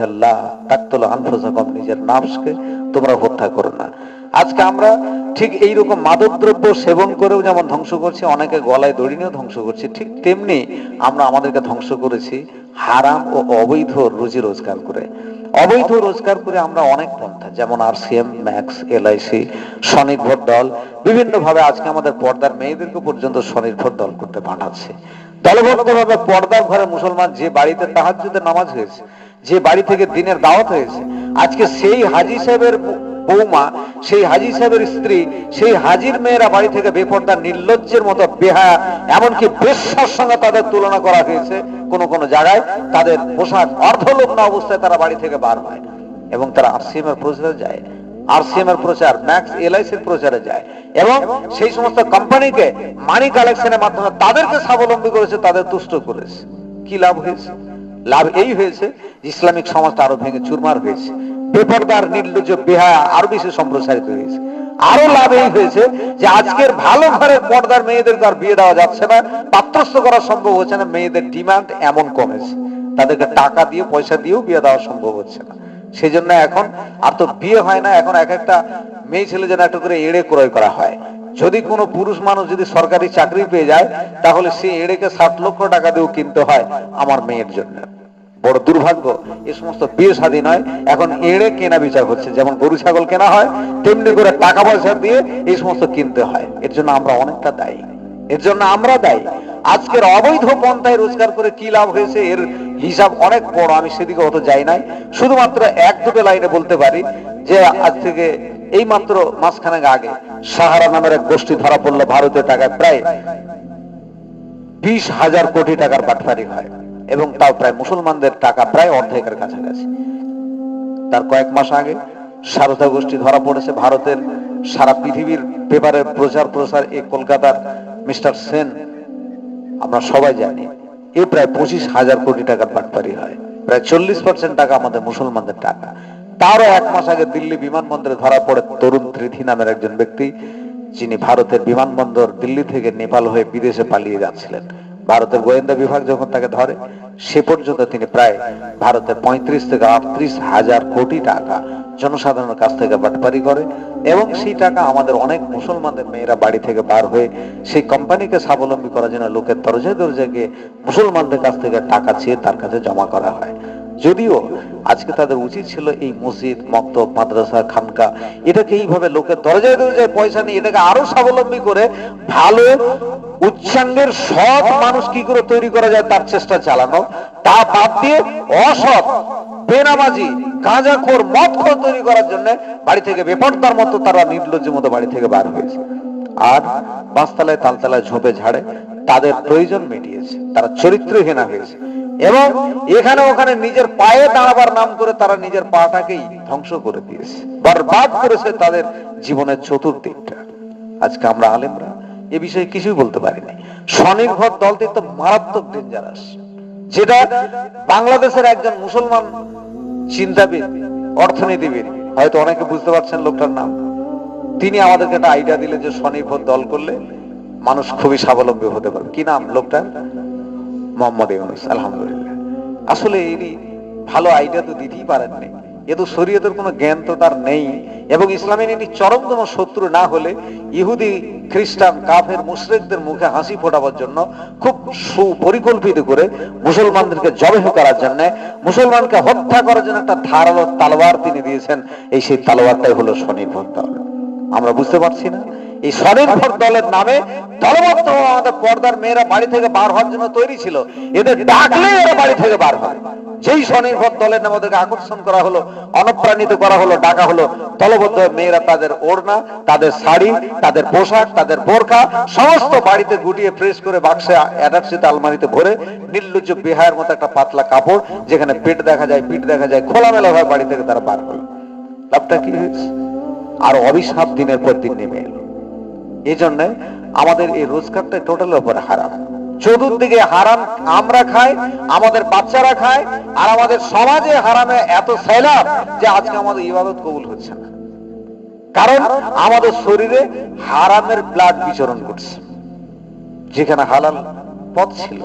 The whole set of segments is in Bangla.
হারাম ও অবৈধ রুজি রোজগার করে। অবৈধ রোজগার করে আমরা অনেক পন্থা, যেমন আরসিএম, ম্যাক্স, এলআইসি, স্বনির্ভর দল বিভিন্ন ভাবে আজকে আমাদের পর্দার মেয়েদেরকে পর্যন্ত স্বনির্ভর দল করতে পাঠাচ্ছে। দলবদ্ধভাবে পর্দার ঘরে মুসলমান যে বাড়িতে তাহাজ্জুদের নামাজ হয়েছে যে বাড়ি থেকে দিনের দাওয়াত হয়েছে। আজকে সেই হাজি সাহেবের বৌমা সেই হাজি সাহেবের স্ত্রী, সেই হাজির মেয়েরা বাড়ি থেকে বেপর্দা, নির্লজ্জের মতো বেহায়া এমনকি বেশ্যার সঙ্গে তাদের তুলনা করা হয়েছে কোন কোন জায়গায়। তাদের পোশাক অর্ধলগ্ন অবস্থায় তারা বাড়ি থেকে বার হয় এবং তারা আরসিএম এর প্রচারে যায় আরসিএম এর প্রচার, ম্যাক্স এলআইসি এর প্রচারে যায়। এবং সেই সমস্ত কোম্পানিকে মানি কালেকশনের মাধ্যমে তাদেরকে স্বাবলম্বী করেছে, তাদের তুষ্ট করেছে। কি লাভ হয়েছে? লাভ এই হয়েছে ইসলামিক সমাজটা আরও ভেঙে চুরমার হয়েছে। বেপরদার নির্লজ্জ বেহায়া আরও বেশি সম্প্রসারিত হয়েছে। আরও লাভ এই হয়েছে যে আজকের ভালো ঘরের পর্দার মেয়েদেরকে আর বিয়ে দেওয়া যাচ্ছে না, পাত্রস্থ করা সম্ভব হচ্ছে না, মেয়েদের ডিমান্ড এমন কমেছে। তাদেরকে টাকা দিয়ে, পয়সা দিয়েও বিয়ে দেওয়া সম্ভব হচ্ছে না। সেই জন্য এখন আর তো বিয়ে হয় না, এখন এক একটা মেয়ে ছেলে যেন একটা করে এড়ে ক্রয় করা হয়। যদি কোনো পুরুষ মানুষ যদি সরকারি চাকরি পেয়ে যায়, তাহলে সে এড়েকে ষাট লক্ষ টাকা দিয়েও কিনতে হয় আমার মেয়ের জন্য। বড় দুর্ভাগ্য এই সমস্ত বিয়ে স্বাধীন হয় এখন এড়ে কেনা বিচার হচ্ছে। যেমন গরু ছাগল কেনা হয়, তেমনি করে টাকা পয়সা দিয়ে এই সমস্ত কিনতে হয়। এর জন্য আমরা অনেকটা দায়ী। এর জন্য আমরা দায়ী। আজকের অবৈধ পন্থায় রোজগার করে কি লাভ হয়েছে, এর হিসাব অনেক বড়। আমি সেদিকে অত যাই নাই। শুধুমাত্র এক দুটো লাইনে বলতে পারি যে, আজ থেকে এই মাত্র মাসখানেক আগে সাহারা নামের এক গোষ্ঠী ধরা পড়ল ভারতের টাকায়। প্রায় বিশ হাজার কোটি টাকার বাটফারি হয় এবং তাও প্রায় মুসলমানদের টাকা প্রায় অর্ধেকের কাছাকাছি। তার কয়েক মাস আগে সারদা গোষ্ঠী ধরা পড়েছে। ভারতের সারা পৃথিবীর পেপারের প্রচার প্রসার এই কলকাতার মিস্টার সেন আমরা সবাই জানি, এ প্রায় পঁচিশ হাজার কোটি টাকার বাটপারি হয়। প্রায় চল্লিশ পার্সেন্ট টাকা আমাদের মুসলমানদের টাকা। তারও এক মাস আগে দিল্লি বিমানবন্দরে ধরা পড়ে তরুণ ত্রিধি নামের একজন ব্যক্তি, যিনি ভারতের বিমানবন্দর দিল্লি থেকে নেপাল হয়ে বিদেশে পালিয়ে যাচ্ছিলেন। ভারতের গোয়েন্দা বিভাগ যখন তাকে ধরে, সে পর্যন্ত তিনি প্রায় ভারতের পঁয়ত্রিশ থেকে আটত্রিশ হাজার কোটি টাকা জনসাধারণের কাছ থেকে বাটপারি করে এবং সেই টাকা আমাদের অনেক মুসলমানদের মেয়েরা বাড়ি থেকে বার হয়ে সেই কোম্পানিকে স্বাবলম্বী করার জন্য লোকের দরজায় দরজায় গিয়ে মুসলমানদের কাছ থেকে টাকা চেয়ে তার কাছে জমা করা হয়। যদিও আজকে তাদের উচিত ছিল এই মসজিদ, মক্তব, মাদ্রাসা, খানকা, এটাকে এইভাবে লোকের দরজায় দরজায় পয়সা নিয়ে এটাকে আরও স্বাবলম্বী করে ভালো উচ্চাঙ্গের সৎ মানুষ কি করে তৈরি করা যায় তার চেষ্টা চালানো, তা বাদ দিয়ে অসৎ, বেনামাজি, গাঁজাখোর, মদখোর তৈরি করার জন্য বাড়ি থেকে বেপর্দার মতো তারা নির্লজ্জের মতো বাড়ি থেকে বার হয়েছে। আর বাঁশতলায় তালতলায় ঝোপে ঝাড়ে তাদের প্রয়োজন মিটিয়েছে, তারা চরিত্রহীনা হয়েছে। এবং এখানে ওখানে নিজের পায়ে দাঁড়াবার নাম করে তারা নিজের পাটাকেই ধ্বংস করে দিয়েছে, বরবাদ করেছে তাদের জীবনের চতুর্দিকটা। আজকে আমরা আলেমরা এ বিষয়ে কিছুই বলতে পারিনি। স্বনির্ভর দলটি তো মারাত্মক ডেঞ্জারাস যেটা বাংলাদেশের একজন মুসলমান চিন্তাবিদ, অর্থনীতিবিদ, হয়তো অনেকে বুঝতে পারছেন লোকটার নাম। তিনি আমাদেরকে একটা আইডিয়া দিলেন যে স্বনির্ভর দল করলে মানুষ খুবই স্বাবলম্বী হতে পারবে। কি নাম লোকটার? মোহাম্মদ ইউনুস, আলহামদুলিল্লাহ। আসলে এরই ভালো আইডিয়া তো দিতেই পারেননি এ তো শরীয়তের কোনো জ্ঞান তো তার নেই এবং ইসলামের ইনি চরমতম শত্রু না হলে ইহুদি, খ্রিস্টান, কাফের, মুশরিকদের মুখে হাসি ফোটাবার জন্য খুব সুপরিকল্পিত করে মুসলমানদেরকে জবেহ করার জন্য, মুসলমানকে হত্যা করার জন্য একটা ধারালো তালোয়ার তিনি দিয়েছেন। এই সেই তালোয়ারটাই হলো স্বনির্ভর দল। আমরা বুঝতে পারছি না এই স্বনির্ভর দলের নামে দলবদ্ধ আমাদের পর্দার মেয়েরা বাড়ি থেকে বার হওয়ার জন্য তৈরি ছিল। এদের ডাকলে এরা বাড়ি থেকে বার হয়। যেই স্বনির্ভর দলের নামে ওদেরকে আকর্ষণ করা হলো, অনুপ্রাণিত করা হলো, ডাকা হলো, দলবদ্ধ মেয়েরা তাদের ওড়না, তাদের শাড়ি, তাদের পোশাক, তাদের বোরখা, সমস্ত বাড়িতে গুটিয়ে ফ্রেশ করে বাক্সে অ্যাটাচিতে আলমারিতে ভরে নির্লজ্জ বিহায়ের মতো একটা পাতলা কাপড়, যেখানে পেট দেখা যায়, পিঠ দেখা যায় খোলামেলা ভাবে বাড়ি থেকে তারা বার হলো। লাভটা কি হয়েছে? আর অভিশাপ দিনের পর দিন নেমে এলো। এই জন্য আমাদের এই রোজগারটা টোটাল উপরে হারাম। চতুর্দিকে হারাম আমরা খাই, আমাদের বাচ্চারা খায়, আর আমাদের সমাজে হারামে এত সৈলাব যে আজকে আমাদের ইবাদত কবুল হচ্ছে না। কারণ আমাদের শরীরে হারামের ব্লাড বিচরণ করছে। যেখানে হালাল পথ ছিল।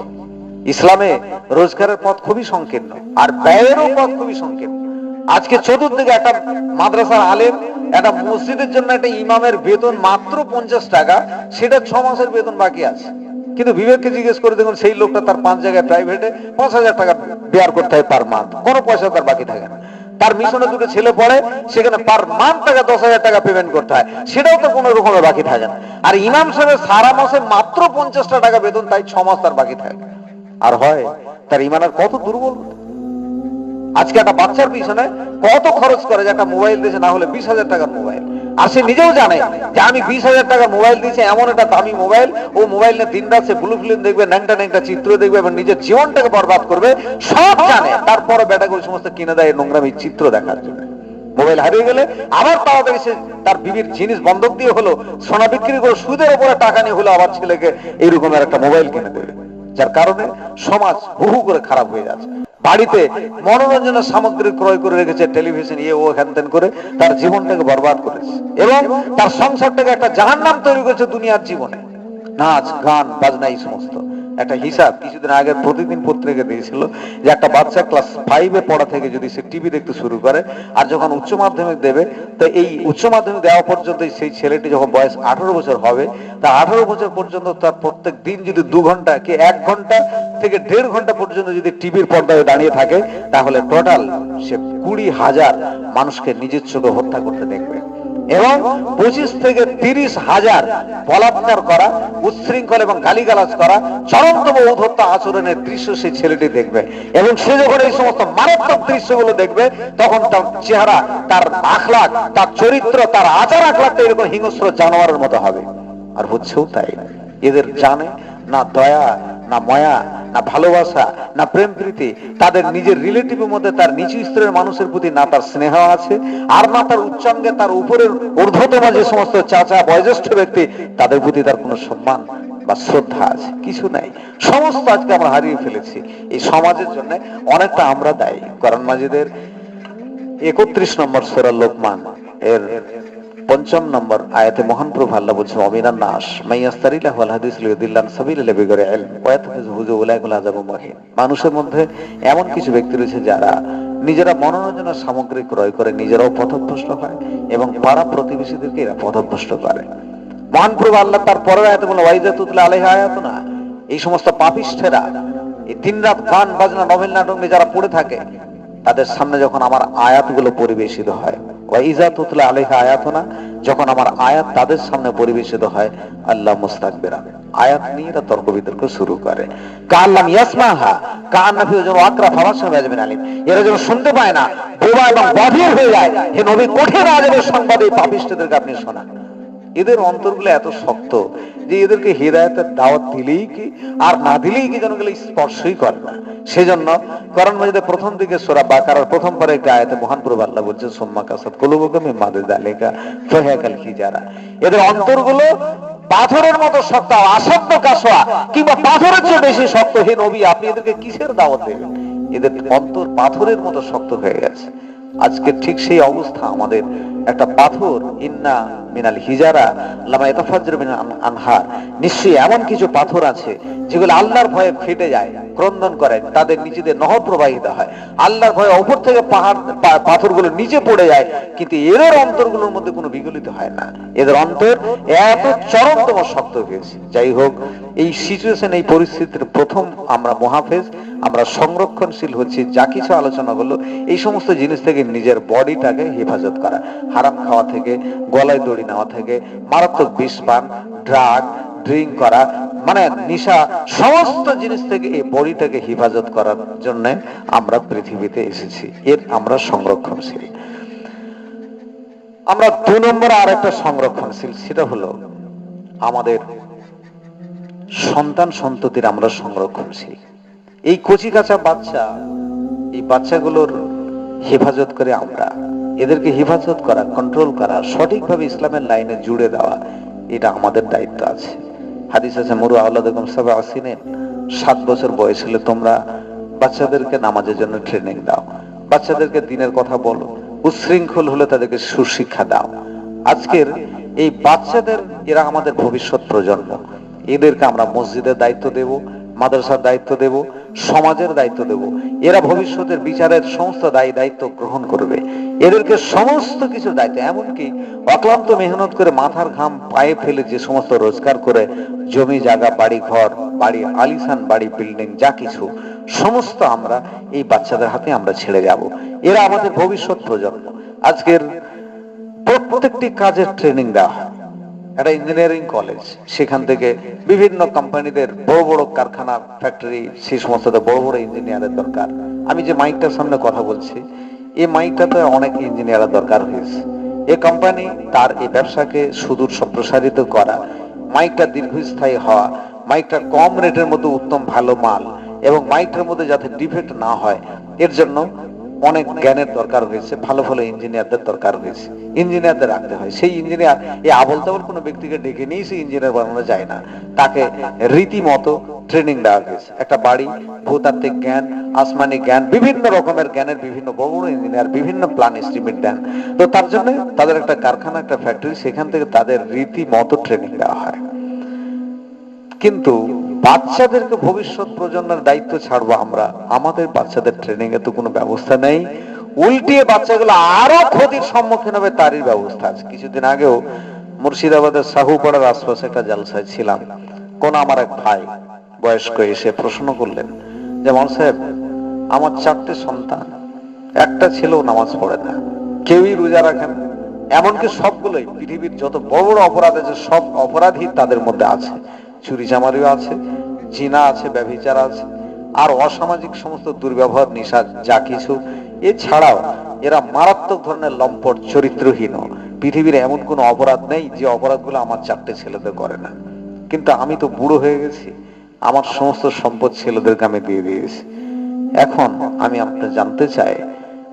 ইসলামে রোজগারের পথ খুবই সংকীর্ণ, আর ব্যয়েরও পথ খুবই সংকীর্ণ। আজকে চতুর্দিকে একটা মাদ্রাসার আলেম, একটা মসজিদের জন্য একটা ইমামের বেতন মাত্র পঞ্চাশ টাকা, সেটা ছ মাসের বেতন বাকি আছে। কিন্তু বিবেককে জিজ্ঞেস করে দেখুন, সেই লোকটা তার পাঁচ জায়গায় প্রাইভেটে পাঁচ হাজার টাকা বেয়ার করতে হয় পার মান্থ কোনো পয়সা তার বাকি থাকে না। তার মিশনে দুটো ছেলে পড়ে, সেখানে পার মান্থ টাকা দশ হাজার টাকা পেমেন্ট করতে হয়, সেটাও তো কোনো রকমের বাকি থাকে না। আর ইমাম সাহেবের সারা মাসে মাত্র পঞ্চাশটা টাকা বেতন, তাই ছ মাস তার বাকি থাকে। আর হয়, তার ইমানের কত দুর্বল। আজকে একটা বাচ্চার পিছনে কত খরচ করে যে একটা মোবাইল দিয়েছে, না হলে বিশ হাজার টাকার মোবাইল। আর সে নিজেও জানে যে আমি বিশ হাজার টাকার মোবাইল দিয়েছি, এমন একটা দামি মোবাইল, ও মোবাইল নিয়ে দিন রাত সে ব্লু ফিল্ম দেখবে, ন্যাংটা ন্যাংটা চিত্র দেখবে, এবং নিজের জীবনটাকে বরবাদ করবে, সব জানে। তারপরে বেটাকে ওই সমস্ত কিনে দেয় নোংরামি চিত্র দেখার জন্য। মোবাইল হারিয়ে গেলে আবার তাড়াতাড়ি সে তার বিবির জিনিস বন্ধক দিয়ে হলো, সোনা বিক্রি করে সুদের উপরে টাকা নিয়ে হলো আবার ছেলেকে এইরকমের একটা মোবাইল কিনে দেবে। যার কারণে সমাজ বহু করে খারাপ হয়ে যাচ্ছে। বাড়িতে মনোরঞ্জনের সামগ্রী ক্রয় করে রেখেছে টেলিভিশন ইয়ে ও হ্যান করে তার জীবনটাকে বরবাদ করেছে। এবং তার সংসারটাকে একটা জাহান নাম তৈরি করেছে দুনিয়ার জীবনে। নাচ, গান, বাজনা, এই সমস্ত। একটা হিসাব কিছুদিন আগে প্রতিদিন পত্রিকা দিয়েছিল যে একটা বাচ্চা ক্লাস ফাইভে পড়া থেকে যদি সে টিভি দেখতে শুরু করে আর যখন উচ্চ মাধ্যমিক দেবে, তো এই উচ্চ মাধ্যমিক দেওয়া পর্যন্ত সেই ছেলেটি যখন বয়স আঠারো বছর হবে, তা আঠারো বছর পর্যন্ত তার প্রত্যেক দিন যদি দু ঘণ্টা কি এক ঘণ্টা থেকে দেড় ঘণ্টা পর্যন্ত যদি টিভির পর্দায় দাঁড়িয়ে থাকে, তাহলে টোটাল সে কুড়ি হাজার মানুষকে নিজের চোখে হত্যা করতে দেখবে। এবং পঁচিশ থেকে তিরিশ হাজার বলাৎকার করা, উচ্ছৃঙ্খল এবং গালিগালাজ করা, চরমতম ঔদ্ধত্য আচরণের দৃশ্য সেই ছেলেটি দেখবে। এবং সে যখন এই সমস্ত মারাত্মক দৃশ্যগুলো দেখবে, তখন তার চেহারা, তার আখলাক তার চরিত্র, তার আচার আখলাকটা এরকম হিংস্র জানোয়ারের মতো হবে। আর হচ্ছেও তাই। এদের জানে না দয়া, না ময়া না ভালোবাসা, না প্রেম প্রীতি, তাদের নিজের রিলেটিভের মধ্যে তার নিচু স্তরের মানুষের প্রতি না তার স্নেহ আছে, আর না তার উচ্চাঙ্গে, তার উপরের ঊর্ধ্বতম যে সমস্ত চাচা, বয়োজ্যেষ্ঠ ব্যক্তি, তাদের প্রতি তার কোনো সম্মান বা শ্রদ্ধা আছে, কিছু নাই। সমস্ত আজকে আমরা হারিয়ে ফেলেছি। এই সমাজের জন্য অনেকটা আমরা দায়ী। করণ মাজিদের একত্রিশ নম্বর সোরা লোকমান এর পঞ্চম নম্বর আয়াতে মহান প্রভু আল্লাহ বলছে অমিনান নাস মাইয়াস্তারিলা ওয়াল হাদিস লিউদিল্লান সাবিল বিগরে ইলম হুজু উলাইকুল আযাবু মুহিন। মানুষের মধ্যে এমন কিছু ব্যক্তি রয়েছে যারা নিজেরা মনোরঞ্জনের সামগ্রী ক্রয় করে নিজেরাও পথভ্রষ্ট হয় এবং পাড়া প্রতিবেশীদেরকে এরা পথভ্রষ্ট করে। মহান প্রভু আল্লাহ তার পরের আয়াতে বলে ওয়াইজাতুল্লাহ আলাইহা আয়াতুনা। এই সমস্ত পাপিষ্ঠেরা, এই দিনরাত গান, বাজনা, নভেল, নাটক নিয়ে যারা পড়ে থাকে, তাদের সামনে যখন আমার আয়াতগুলো পরিবেশিত হয় যখন আমার আয়াত তাদের সামনে পরিবেশিত হয়, আল্লাহ মুস্তাক আয়াত নিয়ে তর্ক বিতর্ক শুরু করে। কাল্লাম যেন আকরা আলিম এরা যেন শুনতে পায় না, বোবা এবং হয়ে যায়। হে নবী, কঠিন পাপিষ্ঠদেরকে আপনি শোনান। এদের অন্তরগুলো এত শক্ত যে এদেরকে হৃদায়তের দাওয়াত দিলেই কি, আর না দিলেই কি যেন গেলে স্পর্শই করে না। সেজন্য করণ মজিদে প্রথম দিকে সোরা বাকারার প্রথম পরে একটা আয়াতে মহান প্রভু আল্লাহ বলছেন, সোম্মা কাসাদ কলুবকমে মাদে দালেকা ফহেকাল কি যারা এদের অন্তরগুলো পাথরের মতো শক্ত আসক্ত কাসোয়া কিংবা পাথরের চেয়ে বেশি শক্ত। হে নবী, আপনি এদেরকে কিসের দাওয়াত দেবেন এদের অন্তর পাথরের মতো শক্ত হয়ে গেছে। আজকে ঠিক সেই অবস্থা আমাদের। একটা পাথর, ইন্না মিনাল হিজারা, লামা ইতাফাজ্জুর মিনাল আনহার নিশ্চয়ই এমন কিছু পাথর আছে যেগুলো আল্লাহর ভয়ে ফেটে যায়। ক্রন্দন করে, তাদের নিচেদের নহর প্রবাহিত হয়। আল্লাহর ভয়ে ওপর থেকে পাহাড় পাথরগুলো নিচে পড়ে যায়, কিন্তু এদের অন্তরগুলোর মধ্যে কোনো বিগলিত হয় না। এদের অন্তর এত চরমতম শক্ত হয়েছে যাই হোক, এই সিচুয়েশন এই পরিস্থিতির প্রথম আমরা মহাফেজ, আমরা সংরক্ষণশীল হচ্ছি, যা কিছু আলোচনা হলো, এই সমস্ত জিনিস থেকে নিজের বডিটাকে হেফাজত করা। হারাম খাওয়া থেকে, গলায় দড়ি নেওয়া থেকে, মারাত্মক বিষ পান ড্রাগ ড্রিঙ্ক করা মানে নিশা সমস্ত জিনিস থেকে, এই বডিটাকে হেফাজত করার জন্য আমরা পৃথিবীতে এসেছি। এর আমরা সংরক্ষণশীল। আমরা দু নম্বর আর একটা সংরক্ষণশীল, সেটা হলো আমাদের সন্তান সন্ততির আমরা সংরক্ষণশীল। এই কচি কাঁচা বাচ্চা, এই বাচ্চাগুলোর হেফাজত করে আমরা, এদেরকে হেফাজত করা কন্ট্রোল করা, সঠিকভাবে ইসলামের লাইনে জুড়ে দেওয়া, এটা আমাদের দায়িত্ব আছে। হাদিস আছে, মরু আল্লাহ সবে আসিনেন সাত বছর বয়স হলে তোমরা বাচ্চাদেরকে নামাজের জন্য ট্রেনিং দাও। বাচ্চাদেরকে দিনের কথা বলো উচ্ছৃঙ্খল হলে তাদেরকে সুশিক্ষা দাও। আজকের এই বাচ্চাদের, এরা আমাদের ভবিষ্যৎ প্রজন্ম। এদেরকে আমরা মসজিদের দায়িত্ব দেব, মাদ্রাসার দায়িত্ব দেব সমাজের দায়িত্ব দেব। এরা ভবিষ্যতের বিচারের সমস্ত দায়ী দায়িত্ব গ্রহণ করবে। এদেরকে সমস্ত কিছু দায়িত্ব, এমনকি অক্লান্ত মেহনত করে মাথার ঘাম পায়ে ফেলে যে সমস্ত রোজগার করে, জমি, জায়গা, বাড়ি, ঘর, বাড়ি আলিসান বাড়ি, বিল্ডিং, যা কিছু, সমস্ত আমরা এই বাচ্চাদের হাতে আমরা ছেড়ে যাব। এরা আমাদের ভবিষ্যৎ প্রজন্ম। আজকের প্রত্যেকটি কাজের ট্রেনিং দেওয়া হয়। একটা ইঞ্জিনিয়ারিং কলেজ সেখান থেকে বিভিন্ন কোম্পানিদের বড় বড় কারখানা ফ্যাক্টরি সেই সমস্ত বড় বড় ইঞ্জিনিয়ারের দরকার। আমি যে মাইকটার সামনে কথা বলছি, এই মাইকটাতে অনেক ইঞ্জিনিয়ারের দরকার হয়েছে। এ কোম্পানি তার এই ব্যবসাকে সুদূর সম্প্রসারিত করা। মাইকটা দীর্ঘস্থায়ী হওয়া মাইকটা কম রেটের মধ্যে উত্তম ভালো মাল, এবং মাইকটার মধ্যে যাতে ডিফেক্ট না হয়, এর জন্য অনেক জ্ঞানের দরকার হয়েছে, ভালো ভালো ইঞ্জিনিয়ারদের দরকার হয়েছে। ইঞ্জিনিয়ারদের রাখতে হয়। সেই ইঞ্জিনিয়ার, এই আবল তাবল কোনো ব্যক্তিকে ডেকে নিয়ে সেই ইঞ্জিনিয়ার বানানো যায় না। তাকে রীতিমতো ট্রেনিং দেওয়া হয়েছে। একটা বাড়ি, ভূতাত্ত্বিক জ্ঞান, আসমানি জ্ঞান, বিভিন্ন রকমের জ্ঞানের বিভিন্ন বড় বড় ইঞ্জিনিয়ার, বিভিন্ন প্ল্যান এস্টিমেট দেন। তো তার জন্য তাদের একটা কারখানা, একটা ফ্যাক্টরি সেখান থেকে তাদের রীতিমতো ট্রেনিং দেওয়া হয়। কিন্তু বাচ্চাদেরকে ভবিষ্যৎ প্রজন্মের দায়িত্ব ছাড়বো আমরা। আমাদের বাচ্চাদের ট্রেনিং এ তো কোনো ব্যবস্থা নেই। উল্টিয়ে বাচ্চাগুলো আরও ক্ষতির সম্মুখীন হবে, তারই ব্যবস্থা আছে। কিছুদিন আগেও মুর্শিদাবাদের সাহুপাড়ার আশপাশে একটা জালসায় ছিলাম। কোন আমার এক ভাই বয়স্ক এসে প্রশ্ন করলেন যে, মন সাহেব, আমার চারটে সন্তান, একটা ছেলেও নামাজ পড়ে না। কেউই রোজা রাখেন এমনকি সবগুলোই পৃথিবীর যত বড় বড় অপরাধ আছে, সব অপরাধী তাদের মধ্যে আছে। চুরি চামারিও আছে, জিনা আছে, ব্যভিচার আছে, আর অসামাজিক সমস্ত দুর্ব্যবহার নিশা যা কিছু। এছাড়াও এরা মারাত্মক ধরনের লম্পট, চরিত্রহীন। পৃথিবীর এমন কোনো অপরাধ নেই যে অপরাধগুলো আমার চারটে ছেলেদের করে না। কিন্তু আমি তো বুড়ো হয়ে গেছি। আমার সমস্ত সম্পদ ছেলেদেরকে আমি দিয়ে দিয়েছি। এখন আমি আপনার জানতে চাই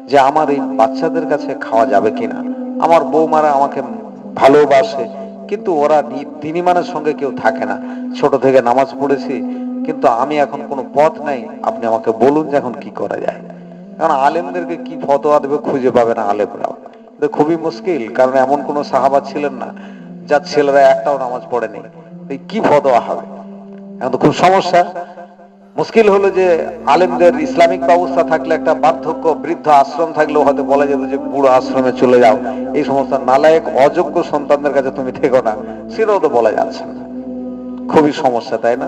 যে আমার এই বাচ্চাদের কাছে খাওয়া যাবে কিনা। আমার বৌমারা আমাকে ভালোবাসে কিন্তু ওরা নি- দিনীমানের সঙ্গে কেউ থাকে না। ছোট থেকে নামাজ পড়েছি, কিন্তু আমি এখন কোনো পথ নাই। আপনি আমাকে বলুন যে এখন কি করা যায়। কারণ আলেমদেরকে কি ফতোয়া দেবে খুঁজে পাবে না আলেমরা। খুবই মুশকিল, কারণ এমন কোন সাহাবা ছিলেন না, যার ছেলেরা একটাও নামাজ পড়েনি। কি ফতোয়া হবে? এখন তো খুব সমস্যা। মুশকিল হলো যে আলেমদের ইসলামিক ব্যবস্থা থাকলে একটা বার্ধক্য, বৃদ্ধ আশ্রম থাকলেও হয়তো বলা যেত যে বুড়ো আশ্রমে চলে যাও। এই সমস্ত নালায়ক, অযোগ্য সন্তানদের কাছে তুমি থেকো না। সেটাও তো বলা যাচ্ছে না। খুবই সমস্যা, তাই না?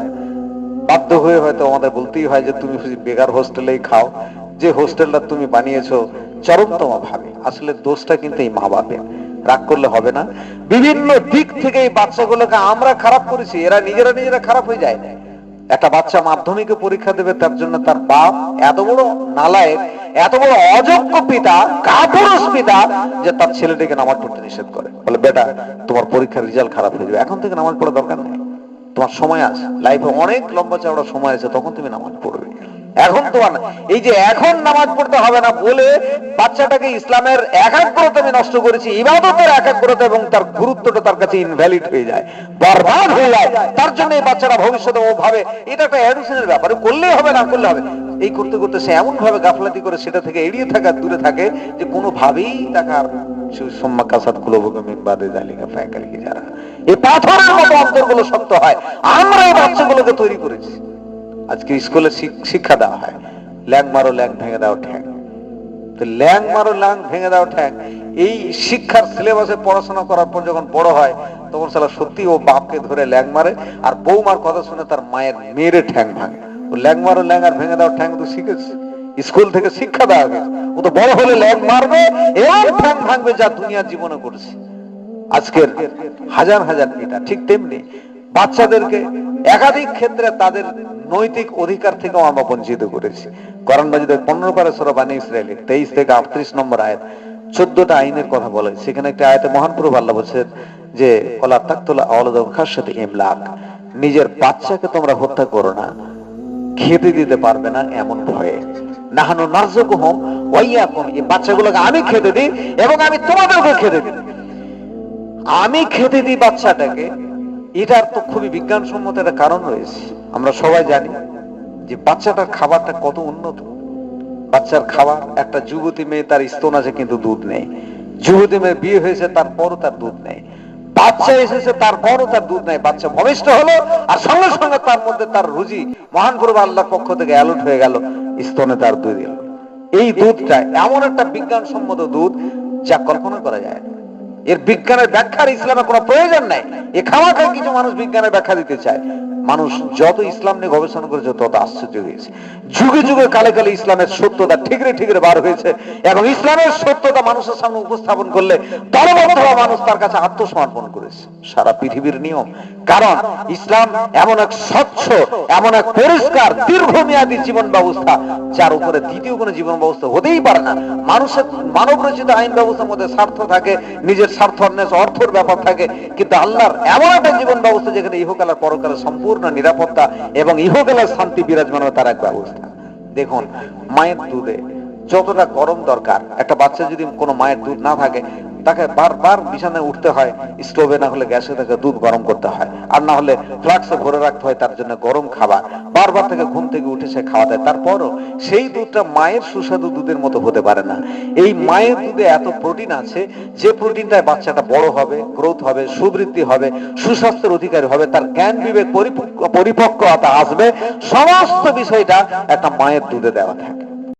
বাধ্য হয়ে হয়তো আমাদের বলতেই হয় যে তুমি বেকার হোস্টেলেই খাও। যে হোস্টেলটা তুমি বানিয়েছো, চরমতম ভাবে। আসলে দোষটা কিন্তু এই মা বাপের রাগ করলে হবে না। বিভিন্ন দিক থেকে এই বাচ্চাগুলোকে আমরা খারাপ করেছি, এরা নিজেরা নিজেরা খারাপ হয়ে যায়। একটা বাচ্চা মাধ্যমিকে পরীক্ষা দেবে, তার জন্য তার বাপ এত বড় নালায়ক, এত বড় অযোগ্য পিতা, কাপুরুষ পিতা, যে তার ছেলেটিকে নামাজ পড়তে নিষেধ করে। বলে, বেটা, তোমার পরীক্ষার রেজাল্ট খারাপ হয়ে যাবে। এখন থেকে নামাজ পড়া দরকার নেই। তোমার সময় আছে। লাইফে অনেক লম্বা চওড়া সময় আছে, তখন তুমি নামাজ পড়বে। এখন তোমার। এই যে এখন নামাজ পড়তে হবে না বলে বাচ্চাটাকে ইসলামের একাগ্রতা আমি নষ্ট করেছি, ইবাদতের একাগ্রতা এবং তার গুরুত্বটা তার কাছে ইনভ্যালিড হয়ে যায়, বরবাদ হয়ে যায়। তার জন্য এই বাচ্চারা ভবিষ্যতে ও ভাবে এটা একটা অ্যাডিশনের ব্যাপার। করলেই হবে, না করলে হবে? এই করতে করতে সে এমন ভাবে গাফলাতি করে সেটা থেকে এড়িয়ে থাকা, দূরে থাকে যে কোনোভাবেই তাকে আর এই পাথরের মতো অন্তরগুলো শক্ত হয়। আমরা এই বাচ্চাগুলোকে তৈরি করেছি। আজকে স্কুলে শিক্ষা দেওয়া হয়। ল্যাং মারো, ল্যাং ভেঙে দাও, ঠ্যাং। তো ল্যাং মারো, ল্যাং ভেঙে দাও, ঠ্যাং। এই শিক্ষার সিলেবাসে পড়াশোনা করার পর যখন বড় হয়, তখন সালা সত্যি ও বাপকে ধরে ল্যাং মারে, আর বৌমার কথা শুনে তার মায়ের মেয়েরে ঠ্যাং ভাঙে। ও ল্যাং মারো, ল্যাং আর ভেঙে দাও, ঠ্যাং তো শিখেছে স্কুল থেকে শিক্ষা দেওয়া হয়েছে ও তো বড় হলে ল্যাং মারবে এবং ঠ্যাং ভাঙবে যা দুনিয়ার জীবনে করেছে। আজকের হাজার হাজার পিতা ঠিক তেমনি বাচ্চাদেরকে একাধিক ক্ষেত্রে তাদের নৈতিক অধিকার থেকে আমরা বঞ্চিত করেছি। কোরআন মাজিদের পনেরো পারে সরা বানী ইসরায়েলের তেইশ থেকে আটত্রিশ নম্বর আয়াত, চোদ্দটা আইনের কথা বলে। সেখানে একটা আয়াতে মহান প্রভু আল্লাহ বলছেন যে ওলা তাকতলা আওলাদ খাসাতে ইমলাক। নিজের বাচ্চাকে তোমরা হত্যা করো না, খেতে দিতে পারবে না এমন ভয়ে। নাহানো নার্জক হোম ওয়াইয়াকুম এই বাচ্চাগুলোকে আমি খেতে দিই এবং আমি তোমাদেরকে খেতে দিই। আমি খেতে দিই বাচ্চাটাকে এটার তো খুবই বিজ্ঞানসম্মত একটা কারণ রয়েছে। আমরা সবাই জানি যে বাচ্চাটার খাবারটা কত উন্নত। বাচ্চার খাবার, একটা যুবতী মেয়ে তার স্তন আছে কিন্তু দুধ নেই। যুবতী মেয়ে বিয়ে হয়েছে, তারপরও তার দুধ নেই। বাচ্চা এসেছে, তারপরও তার দুধ নাই। বাচ্চা ভবিষ্ঠ হলো, আর সঙ্গে সঙ্গে তার মধ্যে তার রুজি মহান প্রভু আল্লাহর পক্ষ থেকে অ্যালুট হয়ে গেল, স্তনে তার দুধ এলো। এই দুধটা এমন একটা বিজ্ঞানসম্মত দুধ যা কল্পনা করা যায় না। এর বিজ্ঞানের ব্যাখ্যার ইসলামে কোনো প্রয়োজন নাই। এ খামাখায় কিছু মানুষ বিজ্ঞানের ব্যাখ্যা দিতে চায়। মানুষ যত ইসলাম নিয়ে গবেষণা করেছে, তত আশ্চর্য হয়েছে। যুগে যুগে কালে কালে ইসলামের সত্যতা ঠিকরে ঠিকরে বার হয়েছে এবং ইসলামের সত্যতা মানুষের সামনে উপস্থাপন করলে দলবদ্ধ মানুষ তার কাছে আত্মসমর্পণ করেছে। সারা পৃথিবীর নিয়ম। কারণ ইসলাম এমন এক স্বচ্ছ, এমন এক পরিষ্কার, দীর্ঘমেয়াদী জীবন ব্যবস্থা, যার উপরে দ্বিতীয় কোনো জীবন ব্যবস্থা হতেই পারে না। মানুষের মানব রচিত আইন ব্যবস্থার মধ্যে স্বার্থ থাকে, নিজের স্বার্থ অর্থের ব্যাপার থাকে, কিন্তু আল্লাহর এমন একটা জীবন ব্যবস্থা যেখানে ইহকালের পরকালের সম্পূর্ণ নিরাপত্তা এবং ইহকালের শান্তি বিরাজমান তার এক ব্যবস্থা। দেখুন, মায়ের দুধে যতটা গরম দরকার, একটা বাচ্চা যদি কোনো মায়ের দুধ না থাকে তাকে বারবার বিছানায় উঠতে হয়, স্টোভে না হলে গ্যাসে তাকে দুধ গরম করতে হয়। আর না হলে ফ্লাক্সে ভরে রাখতে হয় তার জন্য গরম খাবার। বারবার থেকে ঘুম থেকে উঠে সে খাওয়া দেয়। তারপরও সেই দুধটা মায়ের সুস্বাদু দুধের মতো হতে পারে না। এই মায়ের দুধে এত প্রোটিন আছে, যে প্রোটিনটায় বাচ্চাটা বড় হবে, গ্রোথ হবে, সুবৃদ্ধি হবে, সুস্বাস্থ্যের অধিকারী হবে, তার জ্ঞান বিবেক পরিপক্ক- পরিপক্কতা আসবে, সমস্ত বিষয়টা একটা মায়ের দুধে দেওয়া থাকে।